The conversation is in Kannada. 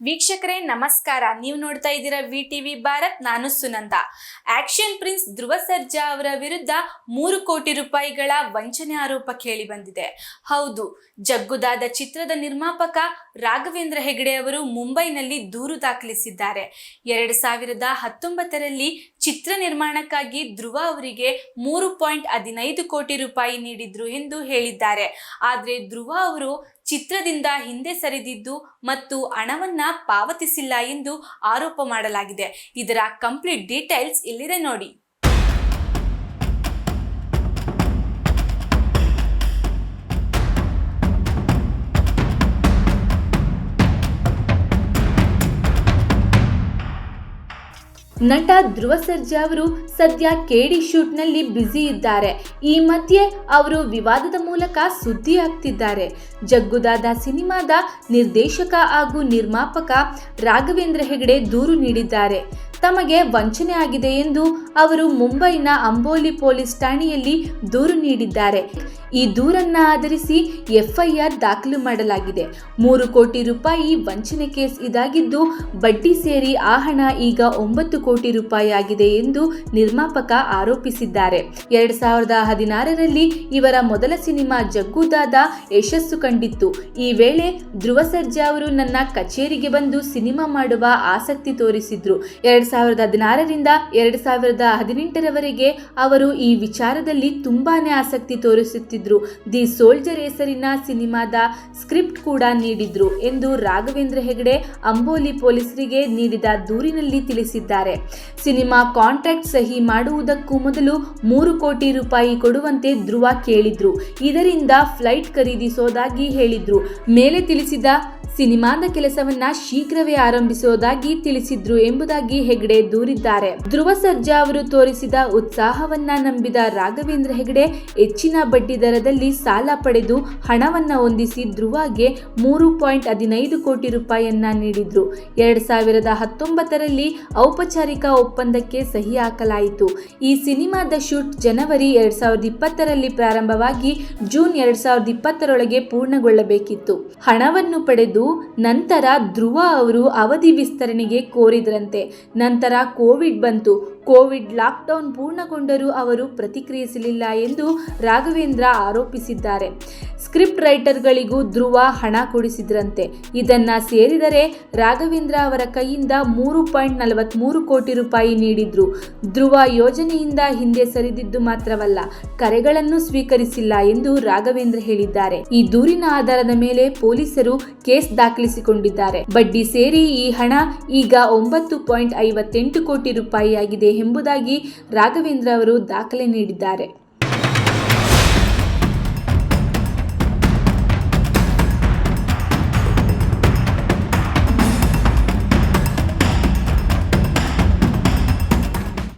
ವೀಕ್ಷಕರೇ, ನಮಸ್ಕಾರ. ನೀವು ನೋಡ್ತಾ ಇದ್ದೀರಾ ವಿ ಟಿವಿ ಭಾರತ್, ನಾನು ಸುನಂದ. ಆಕ್ಷನ್ ಪ್ರಿನ್ಸ್ ಧ್ರುವ ಸರ್ಜಾ ಅವರ ವಿರುದ್ಧ ಮೂರು ಕೋಟಿ ರೂಪಾಯಿಗಳ ವಂಚನೆ ಆರೋಪ ಕೇಳಿ ಬಂದಿದೆ. ಹೌದು, ಜಗ್ಗುದಾದ ಚಿತ್ರದ ನಿರ್ಮಾಪಕ ರಾಘವೇಂದ್ರ ಹೆಗಡೆ ಅವರು ಮುಂಬೈನಲ್ಲಿ ದೂರು ದಾಖಲಿಸಿದ್ದಾರೆ. ಎರಡು ಸಾವಿರದ ಹತ್ತೊಂಬತ್ತರಲ್ಲಿ ಚಿತ್ರ ನಿರ್ಮಾಣಕ್ಕಾಗಿ ಧ್ರುವ ಅವರಿಗೆ ಮೂರು ಪಾಯಿಂಟ್ ಹದಿನೈದು ಕೋಟಿ ರೂಪಾಯಿ ನೀಡಿದ್ರು ಎಂದು ಹೇಳಿದ್ದಾರೆ. ಆದರೆ ಧ್ರುವ ಅವರು ಚಿತ್ರದಿಂದ ಹಿಂದೆ ಸರಿದಿದ್ದು ಮತ್ತು ಹಣವನ್ನ ಪಾವತಿಸಿಲ್ಲ ಎಂದು ಆರೋಪ ಮಾಡಲಾಗಿದೆ. ಇದರ ಕಂಪ್ಲೀಟ್ ಡೀಟೇಲ್ಸ್ ಇಲ್ಲಿದೆ ನೋಡಿ. ನಟ ಧ್ರುವ ಸರ್ಜಾ ಅವರು ಸದ್ಯ ಕೇಡಿ ಶೂಟ್ನಲ್ಲಿ ಬ್ಯುಸಿ ಇದ್ದಾರೆ. ಈ ಮಧ್ಯೆ ಅವರು ವಿವಾದದ ಮೂಲಕ ಸುದ್ದಿ ಆಗ್ತಿದ್ದಾರೆ. ಜಗ್ಗುದಾದ ಸಿನಿಮಾದ ನಿರ್ದೇಶಕ ಹಾಗೂ ನಿರ್ಮಾಪಕ ರಾಘವೇಂದ್ರ ಹೆಗಡೆ ದೂರು ನೀಡಿದ್ದಾರೆ. ತಮಗೆ ವಂಚನೆ ಆಗಿದೆ ಎಂದು ಅವರು ಮುಂಬೈನ ಅಂಬೋಲಿ ಪೊಲೀಸ್ ಠಾಣೆಯಲ್ಲಿ ದೂರು ನೀಡಿದ್ದಾರೆ. ಈ ದೂರನ್ನ ಆಧರಿಸಿ ಎಫ್ಐಆರ್ ದಾಖಲು ಮಾಡಲಾಗಿದೆ. ಮೂರು ಕೋಟಿ ರೂಪಾಯಿ ವಂಚನೆ ಕೇಸ್ ಇದಾಗಿದ್ದು, ಬಡ್ಡಿ ಸೇರಿ ಆ ಹಣ ಈಗ ಒಂಬತ್ತು ಕೋಟಿ ರೂಪಾಯಿ ಆಗಿದೆ ಎಂದು ನಿರ್ಮಾಪಕ ಆರೋಪಿಸಿದ್ದಾರೆ. ಎರಡ್ ಸಾವಿರದ ಹದಿನಾರರಲ್ಲಿ ಇವರ ಮೊದಲ ಸಿನಿಮಾ ಜಗ್ಗುದಾದ ಯಶಸ್ಸು ಕಂಡಿತ್ತು. ಈ ವೇಳೆ ಧ್ರುವ ಸರ್ಜಾ ಅವರು ನನ್ನ ಕಚೇರಿಗೆ ಬಂದು ಸಿನಿಮಾ ಮಾಡುವ ಆಸಕ್ತಿ ತೋರಿಸಿದ್ರು. ಎರಡ್ ಸಾವಿರದ ಹದಿನಾರರಿಂದ ಎರಡು ಸಾವಿರದ ಹದಿನೆಂಟರವರೆಗೆ ಅವರು ಈ ವಿಚಾರದಲ್ಲಿ ತುಂಬಾ ಆಸಕ್ತಿ ತೋರಿಸುತ್ತಿದ್ರು. ದಿ ಸೋಲ್ಜರ್ ಹೆಸರಿನ ಸಿನಿಮಾದ ಸ್ಕ್ರಿಪ್ಟ್ ಕೂಡ ನೀಡಿದ್ರು ಎಂದು ರಾಘವೇಂದ್ರ ಹೆಗಡೆ ಅಂಬೋಲಿ ಪೊಲೀಸರಿಗೆ ನೀಡಿದ ದೂರಿನಲ್ಲಿ ತಿಳಿಸಿದ್ದಾರೆ. ಸಿನಿಮಾ ಕಾಂಟ್ರಾಕ್ಟ್ ಸಹಿ ಮಾಡುವುದಕ್ಕೂ ಮೊದಲು ಮೂರು ಕೋಟಿ ರೂಪಾಯಿ ಕೊಡುವಂತೆ ಧ್ರುವ ಕೇಳಿದ್ರು. ಇದರಿಂದ ಫ್ಲೈಟ್ ಖರೀದಿಸೋದಾಗಿ ಹೇಳಿದ್ರು. ಮೇಲೆ ತಿಳಿಸಿದ ಸಿನಿಮಾದ ಕೆಲಸವನ್ನ ಶೀಘ್ರವೇ ಆರಂಭಿಸುವುದಾಗಿ ತಿಳಿಸಿದ್ರು ಎಂಬುದಾಗಿ ಹೆಗಡೆ ದೂರಿದ್ದಾರೆ. ಧ್ರುವ ಸರ್ಜಾ ಅವರು ತೋರಿಸಿದ ಉತ್ಸಾಹವನ್ನ ನಂಬಿದ ರಾಘವೇಂದ್ರ ಹೆಗಡೆ ಹೆಚ್ಚಿನ ಬಡ್ಡಿ ದರದಲ್ಲಿ ಸಾಲ ಪಡೆದು ಹಣವನ್ನ ಹೊಂದಿಸಿ ಧ್ರುವಗೆ ಮೂರು ಪಾಯಿಂಟ್ ಹದಿನೈದು ಕೋಟಿ ರೂಪಾಯಿಯನ್ನ ನೀಡಿದ್ರು. ಎರಡ್ ಸಾವಿರದ ಹತ್ತೊಂಬತ್ತರಲ್ಲಿ ಔಪಚಾರಿಕ ಒಪ್ಪಂದಕ್ಕೆ ಸಹಿ ಹಾಕಲಾಯಿತು. ಈ ಸಿನಿಮಾದ ಶೂಟ್ ಜನವರಿ ಎರಡ್ ಸಾವಿರದ ಇಪ್ಪತ್ತರಲ್ಲಿ ಪ್ರಾರಂಭವಾಗಿ ಜೂನ್ ಎರಡ್ ಸಾವಿರದ ಇಪ್ಪತ್ತರೊಳಗೆ ಪೂರ್ಣಗೊಳ್ಳಬೇಕಿತ್ತು. ಹಣವನ್ನು ಪಡೆದು ನಂತರ ಧ್ರುವ ಅವರು ಅವಧಿ ವಿಸ್ತರಣೆಗೆ ಕೋರಿದ್ರಂತೆ. ನಂತರ ಕೋವಿಡ್ ಬಂತು. ಕೋವಿಡ್ ಲಾಕ್ಡೌನ್ ಪೂರ್ಣಗೊಂಡರೂ ಅವರು ಪ್ರತಿಕ್ರಿಯಿಸಲಿಲ್ಲ ಎಂದು ರಾಘವೇಂದ್ರ ಆರೋಪಿಸಿದ್ದಾರೆ. ಸ್ಕ್ರಿಪ್ಟ್ ರೈಟರ್ಗಳಿಗೂ ಧ್ರುವ ಹಣ ಕೊಡಿಸಿದ್ರಂತೆ. ಇದನ್ನ ಸೇರಿದರೆ ರಾಘವೇಂದ್ರ ಅವರ ಕೈಯಿಂದ ಮೂರು ಪಾಯಿಂಟ್ ನಲವತ್ಮೂರು ಕೋಟಿ ರೂಪಾಯಿ ನೀಡಿದ್ರು. ಧ್ರುವ ಯೋಜನೆಯಿಂದ ಹಿಂದೆ ಸರಿದಿದ್ದು ಮಾತ್ರವಲ್ಲ, ಕರೆಗಳನ್ನು ಸ್ವೀಕರಿಸಿಲ್ಲ ಎಂದು ರಾಘವೇಂದ್ರ ಹೇಳಿದ್ದಾರೆ. ಈ ದೂರಿನ ಆಧಾರದ ಮೇಲೆ ಪೊಲೀಸರು ಕೇಸ್ ದಾಖಲಿಸಿಕೊಂಡಿದ್ದಾರೆ. ಬಡ್ಡಿ ಸೇರಿ ಈ ಹಣ ಈಗ ಒಂಬತ್ತು ಪಾಯಿಂಟ್ ಐವತ್ತೆಂಟು ಕೋಟಿ ರೂಪಾಯಿಯಾಗಿದೆ ಎಂಬುದಾಗಿ ರಾಘವೇಂದ್ರ ಅವರು ದಾಖಲೆ ನೀಡಿದ್ದಾರೆ.